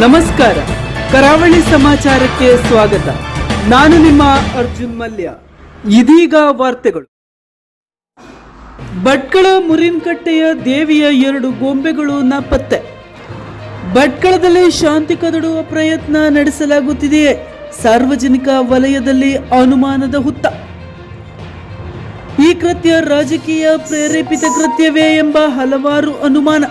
ನಮಸ್ಕಾರ. ಕರಾವಳಿ ಸಮಾಚಾರಕ್ಕೆ ಸ್ವಾಗತ. ನಾನು ನಿಮ್ಮ ಅರ್ಜುನ್ ಮಲ್ಯ. ಇದೀಗ ವಾರ್ತೆಗಳು. ಭಟ್ಕಳ ಮುರಿನ್ಕಟ್ಟೆಯ ದೇವಿಯ ಎರಡು ಗೊಂಬೆಗಳು ನಾಪತ್ತೆ. ಭಟ್ಕಳದಲ್ಲಿ ಶಾಂತಿ ಕದಡುವ ಪ್ರಯತ್ನ ನಡೆಸಲಾಗುತ್ತಿದೆಯೇ ಸಾರ್ವಜನಿಕ ವಲಯದಲ್ಲಿ ಅನುಮಾನದ ಹುತ್ತ. ಈ ಕೃತ್ಯ ರಾಜಕೀಯ ಪ್ರೇರೇಪಿತ ಕೃತ್ಯವೇ ಎಂಬ ಹಲವಾರು ಅನುಮಾನ.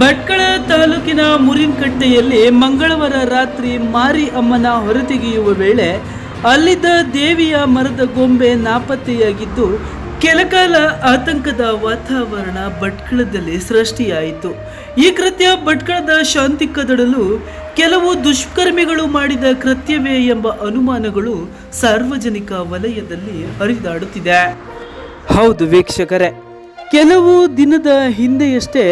ಭಟ್ಕಳ ತಾಲೂಕಿನ ಮುರಿನ್ಕಟ್ಟೆಯಲ್ಲಿ ಮಂಗಳವಾರ ರಾತ್ರಿ ಮಾರಿ ಅಮ್ಮನ ಹೊರತೆಗೆಯುವ ವೇಳೆ ಅಲ್ಲಿದ್ದ ದೇವಿಯ ಮರದ ಗೊಂಬೆ ನಾಪತ್ತೆಯಾಗಿದ್ದು, ಕೆಲಕಾಲ ಆತಂಕದ ವಾತಾವರಣ ಭಟ್ಕಳದಲ್ಲಿ ಸೃಷ್ಟಿಯಾಯಿತು. ಈ ಕೃತ್ಯ ಭಟ್ಕಳದ ಶಾಂತಿ ಕದಡಲು ಕೆಲವು ದುಷ್ಕರ್ಮಿಗಳು ಮಾಡಿದ ಕೃತ್ಯವೇ ಎಂಬ ಅನುಮಾನಗಳು ಸಾರ್ವಜನಿಕ ವಲಯದಲ್ಲಿ ಹರಿದಾಡುತ್ತಿದೆ. ಹೌದು ವೀಕ್ಷಕರೇ ಕೆಲವು ದಿನದ ಹಿಂದೆಯಷ್ಟೇ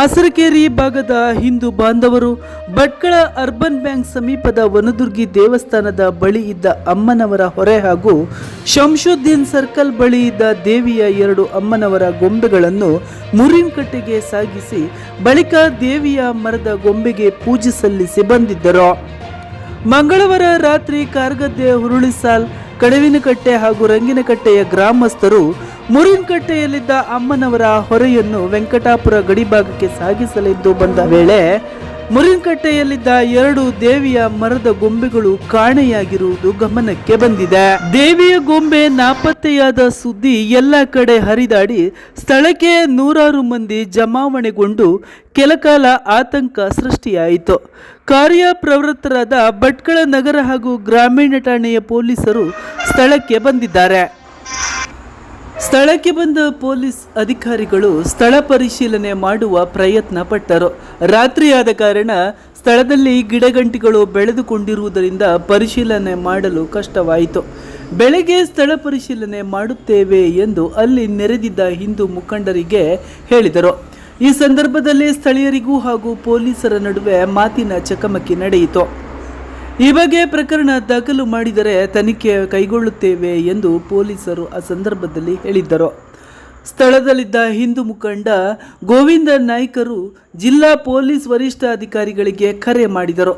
ಆಸರಕೇರಿ ಭಾಗದ ಹಿಂದೂ ಬಾಂಧವರು ಭಟ್ಕಳ ಅರ್ಬನ್ ಬ್ಯಾಂಕ್ ಸಮೀಪದ ವನದುರ್ಗಿ ದೇವಸ್ಥಾನದ ಬಳಿ ಇದ್ದ ಅಮ್ಮನವರ ಹೊರೆ ಹಾಗೂ ಶಂಶುದ್ದೀನ್ ಸರ್ಕಲ್ ಬಳಿ ಇದ್ದ ದೇವಿಯ ಎರಡು ಅಮ್ಮನವರ ಗೊಂಬೆಗಳನ್ನು ಮುರಿನ್ಕಟ್ಟೆಗೆ ಸಾಗಿಸಿ ಬಳಿಕ ದೇವಿಯ ಮರದ ಗೊಂಬೆಗೆ ಪೂಜೆ ಸಲ್ಲಿಸಿ ಬಂದಿದ್ದರು. ಮಂಗಳವಾರ ರಾತ್ರಿ ಕಾರ್ಗದ್ದೆ ಹುರುಳಿಸಾಲ್, ಕಡವಿನಕಟ್ಟೆ ಹಾಗೂ ರಂಗಿನಕಟ್ಟೆಯ ಗ್ರಾಮಸ್ಥರು ಮುರಿನ್ಕಟ್ಟೆಯಲ್ಲಿದ್ದ ಅಮ್ಮನವರ ಹೊರೆಯನ್ನು ವೆಂಕಟಾಪುರ ಗಡಿಭಾಗಕ್ಕೆ ಸಾಗಿಸಲಿದ್ದು ಬಂದ ವೇಳೆ ಮುರಿನ್ಕಟ್ಟೆಯಲ್ಲಿದ್ದ ಎರಡು ದೇವಿಯ ಮರದ ಗೊಂಬೆಗಳು ಕಾಣೆಯಾಗಿರುವುದು ಗಮನಕ್ಕೆ ಬಂದಿದೆ. ದೇವಿಯ ಗೊಂಬೆ ನಾಪತ್ತೆಯಾದ ಸುದ್ದಿ ಎಲ್ಲ ಕಡೆ ಹರಿದಾಡಿ ಸ್ಥಳಕ್ಕೆ ನೂರಾರು ಮಂದಿ ಜಮಾವಣೆಗೊಂಡು ಕೆಲಕಾಲ ಆತಂಕ ಸೃಷ್ಟಿಯಾಯಿತು. ಕಾರ್ಯಪ್ರವೃತ್ತರಾದ ಭಟ್ಕಳ ನಗರ ಹಾಗೂ ಗ್ರಾಮೀಣ ಠಾಣೆಯ ಪೊಲೀಸರು ಸ್ಥಳಕ್ಕೆ ಬಂದಿದ್ದಾರೆ. ಸ್ಥಳಕ್ಕೆ ಬಂದ ಪೊಲೀಸ್ ಅಧಿಕಾರಿಗಳು ಸ್ಥಳ ಪರಿಶೀಲನೆ ಮಾಡುವ ಪ್ರಯತ್ನ ಪಟ್ಟರು. ರಾತ್ರಿಯಾದ ಕಾರಣ ಸ್ಥಳದಲ್ಲಿ ಗಿಡಗಂಟಿಗಳು ಬೆಳೆದುಕೊಂಡಿರುವುದರಿಂದ ಪರಿಶೀಲನೆ ಮಾಡಲು ಕಷ್ಟವಾಯಿತು. ಬೆಳಗ್ಗೆ ಸ್ಥಳ ಪರಿಶೀಲನೆ ಮಾಡುತ್ತೇವೆ ಎಂದು ಅಲ್ಲಿ ನೆರೆದಿದ್ದ ಹಿಂದೂ ಮುಖಂಡರಿಗೆ ಹೇಳಿದರು. ಈ ಸಂದರ್ಭದಲ್ಲಿ ಸ್ಥಳೀಯರಿಗೂ ಹಾಗೂ ಪೊಲೀಸರ ನಡುವೆ ಮಾತಿನ ಚಕಮಕಿ ನಡೆಯಿತು. ಈ ಬಗ್ಗೆ ಪ್ರಕರಣ ದಾಖಲು ಮಾಡಿದರೆ ತನಿಖೆ ಕೈಗೊಳ್ಳುತ್ತೇವೆ ಎಂದು ಪೊಲೀಸರು ಆ ಸಂದರ್ಭದಲ್ಲಿ ಹೇಳಿದ್ದರು. ಸ್ಥಳದಲ್ಲಿದ್ದ ಹಿಂದೂ ಮುಖಂಡ ಗೋವಿಂದ ನಾಯ್ಕರು ಜಿಲ್ಲಾ ಪೊಲೀಸ್ ವರಿಷ್ಠಾಧಿಕಾರಿಗಳಿಗೆ ಕರೆ ಮಾಡಿದರು.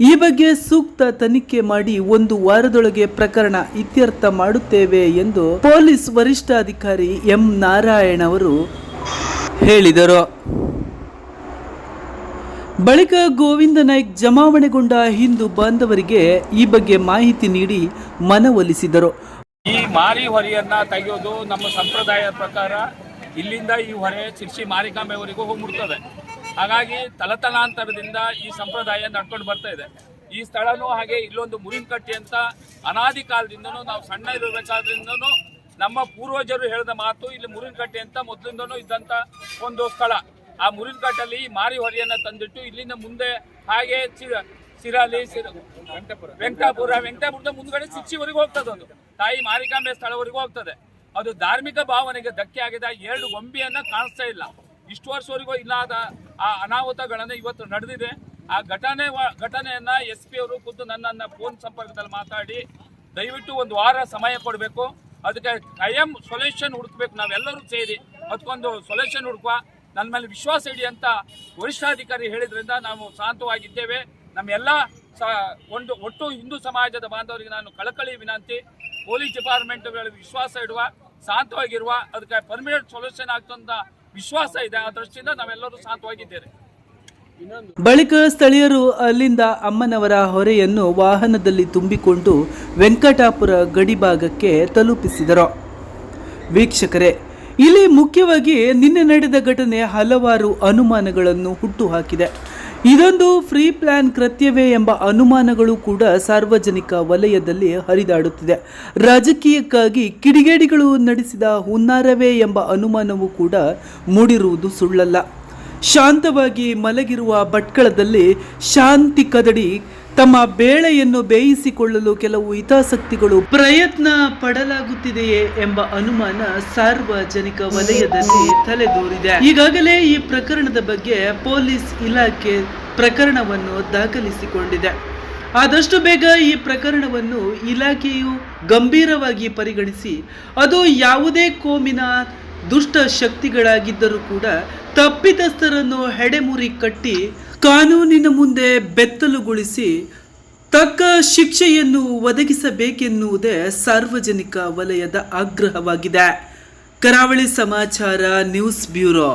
ಈ ಬಗ್ಗೆ ಸೂಕ್ತ ತನಿಖೆ ಮಾಡಿ ಒಂದು ವಾರದೊಳಗೆ ಪ್ರಕರಣ ಇತ್ಯರ್ಥ ಮಾಡುತ್ತೇವೆ ಎಂದು ಪೊಲೀಸ್ ವರಿಷ್ಠಾಧಿಕಾರಿ ಎಂ ನಾರಾಯಣ ಅವರು ಹೇಳಿದರು. ಬಳಿಕ ಗೋವಿಂದ ನಾಯ್ಕ್ ಜಮಾವಣೆಗೊಂಡ ಹಿಂದೂ ಬಾಂಧವರಿಗೆ ಈ ಬಗ್ಗೆ ಮಾಹಿತಿ ನೀಡಿ ಮನವೊಲಿಸಿದರು. ಈ ಮಾರಿ ಹೊರೆಯನ್ನ ತೆಗೆಯೋದು ನಮ್ಮ ಸಂಪ್ರದಾಯದ ಪ್ರಕಾರ ಇಲ್ಲಿಂದ ಈ ಹೊರೆ ಶಿರ್ಸಿ ಮಾರಿಕಾಂಬೆವರೆಗೂ ಹೋಗ್ಬಿಡ್ತದೆ. ಹಾಗಾಗಿ ತಲತಲಾಂತರದಿಂದ ಈ ಸಂಪ್ರದಾಯ ನಡ್ಕೊಂಡು ಬರ್ತಾ ಇದೆ. ಈ ಸ್ಥಳನೂ ಹಾಗೆ ಇಲ್ಲೊಂದು ಮುರಿನ್ಕಟ್ಟಿ ಅಂತ ಅನಾದಿ ಕಾಲದಿಂದನೂ ನಾವು ಸಣ್ಣ ಇರಬೇಕಾದ್ರಿಂದನೂ ನಮ್ಮ ಪೂರ್ವಜರು ಹೇಳಿದ ಮಾತು, ಇಲ್ಲಿ ಮುರಿನ್ಕಟ್ಟಿ ಅಂತ ಮೊದಲಿಂದನೂ ಇದ್ದಂತ ಒಂದು ಸ್ಥಳ. ಆ ಮುರಿನ್ಕಟ್ಟಲ್ಲಿ ಈ ಮಾರಿ ಹೊರೆಯನ್ನ ತಂದಿಟ್ಟು ಇಲ್ಲಿಂದ ಮುಂದೆ ಹಾಗೆ ಸಿರಾಲಿ ಸಿರ- ವೆಂಕಟಾಪುರ, ವೆಂಕಟಾಪುರದ ಮುಂದ್ಗಡೆ ಶಿಕ್ಷಿವರೆಗೂ ಹೋಗ್ತದೆ ಅದು. ತಾಯಿ ಮಾರಿಕಾಂಬೆ ಸ್ಥಳವರೆಗೂ ಹೋಗ್ತದೆ. ಅದು ಧಾರ್ಮಿಕ ಭಾವನೆಗೆ ಧಕ್ಕೆ ಆಗಿದೆ. ಎರಡು ಗೊಂಬೆಯನ್ನ ಕಾಣಿಸ್ತಾ ಇಲ್ಲ. ಇಷ್ಟು ವರ್ಷವರೆಗೂ ಇಲ್ಲದ ಆ ಅನಾಹುತಗಳನ್ನ ಇವತ್ತು ನಡೆದಿದೆ. ಆ ಘಟನೆ ಘಟನೆಯನ್ನ ಎಸ್ ಪಿ ಅವರು ಖುದ್ದು ನನ್ನನ್ನ ಫೋನ್ ಸಂಪರ್ಕದಲ್ಲಿ ಮಾತಾಡಿ, ದಯವಿಟ್ಟು ಒಂದು ವಾರ ಸಮಯ ಕೊಡಬೇಕು. ಅದಕ್ಕೆ ಕಾಯಂ ಸೊಲ್ಯೂಷನ್ ಹುಡುಕ್ಬೇಕು. ನಾವೆಲ್ಲರೂ ಸೇರಿ ಅದಕ್ಕೊಂದು ಸೊಲ್ಯೂಷನ್ ಹುಡುಕುವ ನನ್ನ ಮೇಲೆ ವಿಶ್ವಾಸ ಇಡಿ ಅಂತ ವರಿಷ್ಠಾಧಿಕಾರಿ ಹೇಳಿದ್ರಿಂದ ನಾವು ಶಾಂತವಾಗಿದ್ದೇವೆ. ನಮ್ಮೆಲ್ಲ ಸ, ಒಂದು ಒಟ್ಟು ಹಿಂದೂ ಸಮಾಜದ ಬಾಂಧವರಿಗೆ ನಾನು ಕಳಕಳಿ ವಿನಂತಿ, ಪೊಲೀಸ್ ಡಿಪಾರ್ಟ್ಮೆಂಟ್ ವಿಶ್ವಾಸ ಇಡುವ, ಶಾಂತವಾಗಿರುವ, ಅದಕ್ಕೆ ಪರ್ಮನೆಂಟ್ ಸೊಲ್ಯೂಷನ್ ಆಗ್ತಂತ ವಿಶ್ವಾಸ ಇದೆ. ಆ ದೃಷ್ಟಿಯಿಂದ ನಾವೆಲ್ಲರೂ ಶಾಂತವಾಗಿದ್ದೇವೆ. ಬಳಿಕ ಸ್ಥಳೀಯರು ಅಲ್ಲಿಂದ ಅಮ್ಮನವರ ಹೊರೆಯನ್ನು ವಾಹನದಲ್ಲಿ ತುಂಬಿಕೊಂಡು ವೆಂಕಟಾಪುರ ಗಡಿಭಾಗಕ್ಕೆ ತಲುಪಿಸಿದರು. ವೀಕ್ಷಕರೇ ಇಲ್ಲಿ ಮುಖ್ಯವಾಗಿ ನಿನ್ನೆ ನಡೆದ ಘಟನೆ ಹಲವಾರು ಅನುಮಾನಗಳನ್ನು ಹುಟ್ಟುಹಾಕಿದೆ. ಇದೊಂದು ಫ್ರೀ ಪ್ಲಾನ್ ಕೃತ್ಯವೇ ಎಂಬ ಅನುಮಾನಗಳು ಕೂಡ ಸಾರ್ವಜನಿಕ ವಲಯದಲ್ಲಿ ಹರಿದಾಡುತ್ತಿದೆ. ರಾಜಕೀಯಕ್ಕಾಗಿ ಕಿಡಿಗೇಡಿಗಳು ನಡೆಸಿದ ಹುನ್ನಾರವೇ ಎಂಬ ಅನುಮಾನವು ಕೂಡ ಮೂಡಿರುವುದು ಸುಳ್ಳಲ್ಲ. ಶಾಂತವಾಗಿ ಮಲಗಿರುವ ಭಟ್ಕಳದಲ್ಲಿ ಶಾಂತಿ ಕದಡಿ ತಮ್ಮ ಬೇಳೆಯನ್ನು ಬೇಯಿಸಿಕೊಳ್ಳಲು ಕೆಲವು ಹಿತಾಸಕ್ತಿಗಳು ಪ್ರಯತ್ನ ಪಡಲಾಗುತ್ತಿದೆಯೇ ಎಂಬ ಅನುಮಾನ ಸಾರ್ವಜನಿಕ ವಲಯದಲ್ಲಿ ತಲೆದೋರಿದೆ. ಈಗಾಗಲೇ ಈ ಪ್ರಕರಣದ ಬಗ್ಗೆ ಪೊಲೀಸ್ ಇಲಾಖೆ ಪ್ರಕರಣವನ್ನು ದಾಖಲಿಸಿಕೊಂಡಿದೆ. ಆದಷ್ಟು ಬೇಗ ಈ ಪ್ರಕರಣವನ್ನು ಇಲಾಖೆಯು ಗಂಭೀರವಾಗಿ ಪರಿಗಣಿಸಿ, ಅದು ಯಾವುದೇ ಕೋಮಿನ ದುಷ್ಟ ಶಕ್ತಿಗಳಾಗಿದ್ದರೂ ಕೂಡ ತಪ್ಪಿತಸ್ಥರನ್ನು ಹೆಡೆಮುರಿ ಕಟ್ಟಿ ಕಾನೂನಿನ ಮುಂದೆ ಬೆತ್ತಲುಗೊಳಿಸಿ ತಕ್ಕ ಶಿಕ್ಷೆಯನ್ನು ಒದಗಿಸಬೇಕೆನ್ನುವುದೇ ಸಾರ್ವಜನಿಕ ವಲಯದ ಆಗ್ರಹವಾಗಿದೆ. ಕರಾವಳಿ ಸಮಾಚಾರ ನ್ಯೂಸ್ ಬ್ಯೂರೋ.